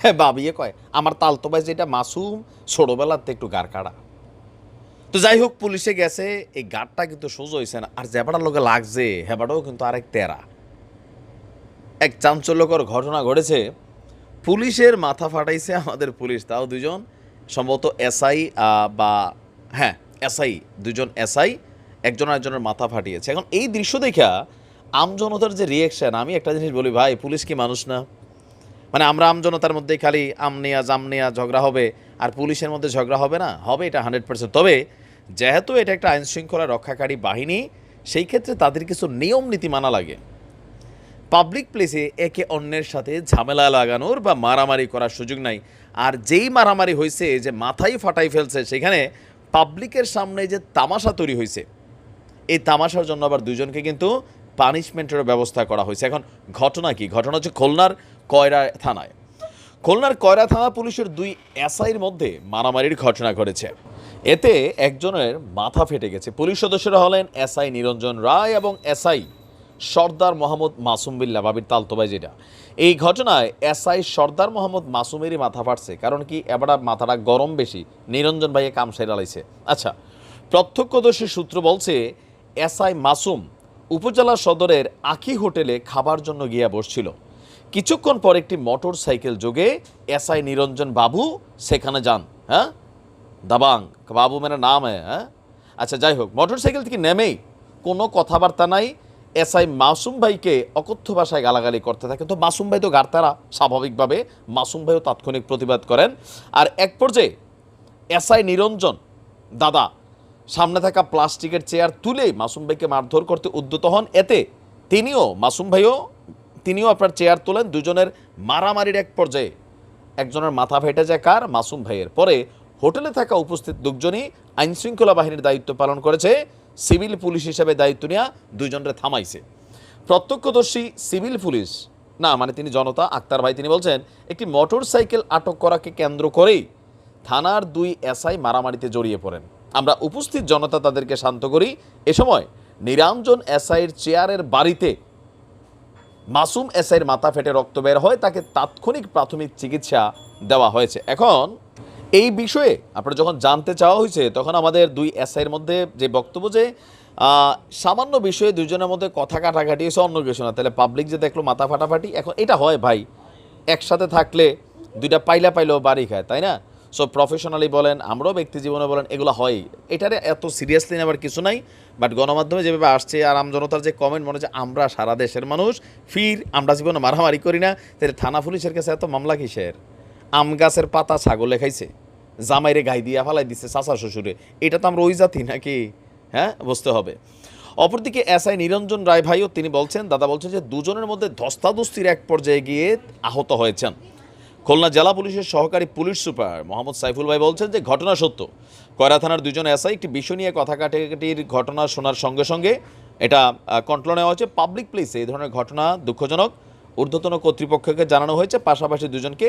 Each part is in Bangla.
হ্যাঁ বাবিয়ে কয়, আমার তালতো ভাই যেটা মাসুম ছোটবেলাতে একটু গার কাড়া। তো যাই হোক, পুলিশে গেছে, এই গাড়টা কিন্তু সোজা হয়েছে না, আর যেবাটার লোকে লাগছে হেবাটাও কিন্তু আরেক তেরা। এক চাঞ্চল্যকর ঘটনা ঘটেছে, পুলিশের মাথা ফাটাইছে আমাদের পুলিশ, তাও দুজন সম্ভবত এসআই বা হ্যাঁ এসআই দুজন এসআই, একজন আরেকজনের মাথা ফাটিয়েছে। এখন এই দৃশ্য দেখা আমজনতার যে রিয়েকশন আমি একটা জিনিস বলি, ভাই, পুলিশ কি মানুষ না? মানে আমরা আমজনতার মধ্যে খালি আম নেয়া, জাম নেয়া ঝগড়া হবে আর পুলিশের মধ্যে ঝগড়া হবে না? হবে এটা হান্ড্রেড পার্সেন্ট তবে যেহেতু এটা একটা আইন শৃঙ্খলা রক্ষাকারী বাহিনী, সেই ক্ষেত্রে তাদের কিছু নিয়ম নীতি মানা লাগে। পাবলিক প্লেসে একে অন্যের সাথে ঝামেলা লাগানোর বা মারামারি করার সুযোগ নাই। আর যেই মারামারি হয়েছে যে মাথাই ফাটাই ফেলছে, সেখানে পাবলিকের সামনে যে তামাশা তৈরি হয়েছে এই তামাশার জন্য আবার দুজনকে কিন্তু পানিশমেন্টেরও ব্যবস্থা করা হয়েছে এখন ঘটনা কি? ঘটনা হচ্ছে খুলনার কয়রা থানায়। খুলনার কয়রা থানা পুলিশের দুই এসআইয়ের মধ্যে মারামারির ঘটনা ঘটেছে। এতে একজনের মাথা ফেটে গেছে। পুলিশ সদস্যরা হলেন এসআই নিরঞ্জন রায় এবং এসআই সর্দার মোহাম্মদ মাসুম বিল্লা, বাবির তালতোবাই যেটা এই ঘটনায় এসআই সর্দার মোহাম্মদ মাসুমেরই মাথা ফাটছে, কারণ কি এবার মাথাটা গরম বেশি। নিরঞ্জন ভাইয়ে কাম সেরালাইছে আচ্ছা প্রত্যক্ষদর্শী সূত্র বলছে, এসআই মাসুম উপজেলা সদরের আখি হোটেলে খাবার জন্য গিয়া বসছিল। কিছুক্ষণ পর একটি মোটর সাইকেল যোগে এসআই নিরঞ্জন বাবু সেখানে যান হ্যাঁ? দাবাং, বাবু মেরা নাম হ্যাঁ? আচ্ছা যাই হোক মোটর সাইকেল থেকে নেমেই কোনো কথাবার্তা নাই। এসআই মাসুম ভাইকে অকথ্য ভাষায় গালাগালি করতে থাকে। তো মাসুম ভাই তো গার্তারা, স্বাভাবিকভাবে। মাসুম ভাইও তাৎক্ষণিক প্রতিবাদ করেন। আর এক পর্যায়ে এসআই নিরঞ্জন দাদা, সামনে থাকা প্লাস্টিকের চেয়ার তুলে মাসুম ভাইকে মারধর করতে উদ্যত হন। এতে তিনিও, মাসুম ভাইও তিনিও আপনার চেয়ার তোলেন, দুজনের মারামারির এক পর্যায়ে। একজনের মাথা ফেটে যায় কার? মাসুম ভাইয়ের। পরে হোটেলে থাকা উপস্থিত লোকজনই আইনশৃঙ্খলা বাহিনীর দায়িত্ব পালন করেছে। সিভিল পুলিশ হিসেবে দায়িত্ব নেওয়া দুজনরে থামাইছে। প্রত্যক্ষদর্শী সিভিল পুলিশ, না মানে তিনি জনতা, আক্তার ভাই, তিনি বলছেন, একটি মোটর সাইকেল আটক করাকে কেন্দ্র করেই থানার দুই এসআই মারামারিতে জড়িয়ে পড়েন। আমরা উপস্থিত জনতা তাদেরকে শান্ত করি। এ সময় নিরঞ্জন এসআইয়ের চেয়ারের বাড়িতে মাসুম এসআইয়ের মাথা ফেটে রক্ত বের হয়, তাকে তাৎক্ষণিক প্রাথমিক চিকিৎসা দেওয়া হয়েছে। এখন, এই বিষয়ে আপনারা যখন জানতে চাওয়া হয়েছে, তখন আমাদের দুই এসআইয়ের মধ্যে যে বক্তব্য যে সামান্য বিষয়ে দুজনের মধ্যে কথা কাটাকাটি হয়েছে অন্য কিছু না। তাহলে পাবলিক যে দেখল মাথা ফাটাফাটি, এখন এটা হয় ভাই, একসাথে থাকলে দুইটা পাইলা পাইলেও বাড়ি খায়, তাই না? সো প্রফেশনালি বলেন, আমরাও ব্যক্তি জীবনে বলেন, এগুলো হয়। এটারে এত সিরিয়াসলি নেওয়ার কিছু নাই বাট গণমাধ্যমে যেভাবে আসছে আর আমজনতার যে কমেন্ট মনে হচ্ছে আমরা সারা দেশের মানুষ, ফির আমরা জীবনে মারামারি করি না। তাহলে থানা পুলিশের কাছে এত মামলা কিসের? আম গাছের পাতা ছাগলে খাইছে, জামাইরে গাই দিয়া ফালাই দিচ্ছে চাচা শ্বশুরে। এটা তো আমরা ওই জাতি নাকি? হ্যাঁ বুঝতে হবে। অপরদিকে এসআই নিরঞ্জন রায় ভাইও তিনি বলছেন, দাদা বলছেন যে দুজনের মধ্যে ধস্তাধস্তির এক পর্যায়ে গিয়ে আহত হয়েছেন। খুলনা জেলা পুলিশের সহকারী পুলিশ সুপার মোহাম্মদ সাইফুল ভাই বলছেন যে ঘটনা সত্য। কয়রা থানার দুজন এসআই একটি বিষয় নিয়ে কথা কাটাকাটির ঘটনা শোনার সঙ্গে সঙ্গে এটা কন্ট্রোল নেওয়া হয়েছে। পাবলিক প্লেসে এই ধরনের ঘটনা দুঃখজনক। ঊর্ধ্বতন কর্তৃপক্ষকে জানানো হয়েছে, পাশাপাশি দুজনকে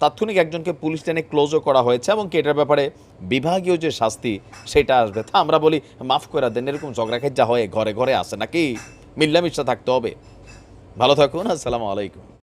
তাৎক্ষণিক একজনকে পুলিশ টেনে ক্লোজও করা হয়েছে এবং কি এটার ব্যাপারে বিভাগীয় যে শাস্তি সেটা আসবে, তা আমরা বলি মাফ করে দেন, এরকম ঝগড়া খেজা হয়, ঘরে ঘরে আসে নাকি? মিল্লামিশা থাকতে হবে। ভালো থাকুন, আসসালামু আলাইকুম।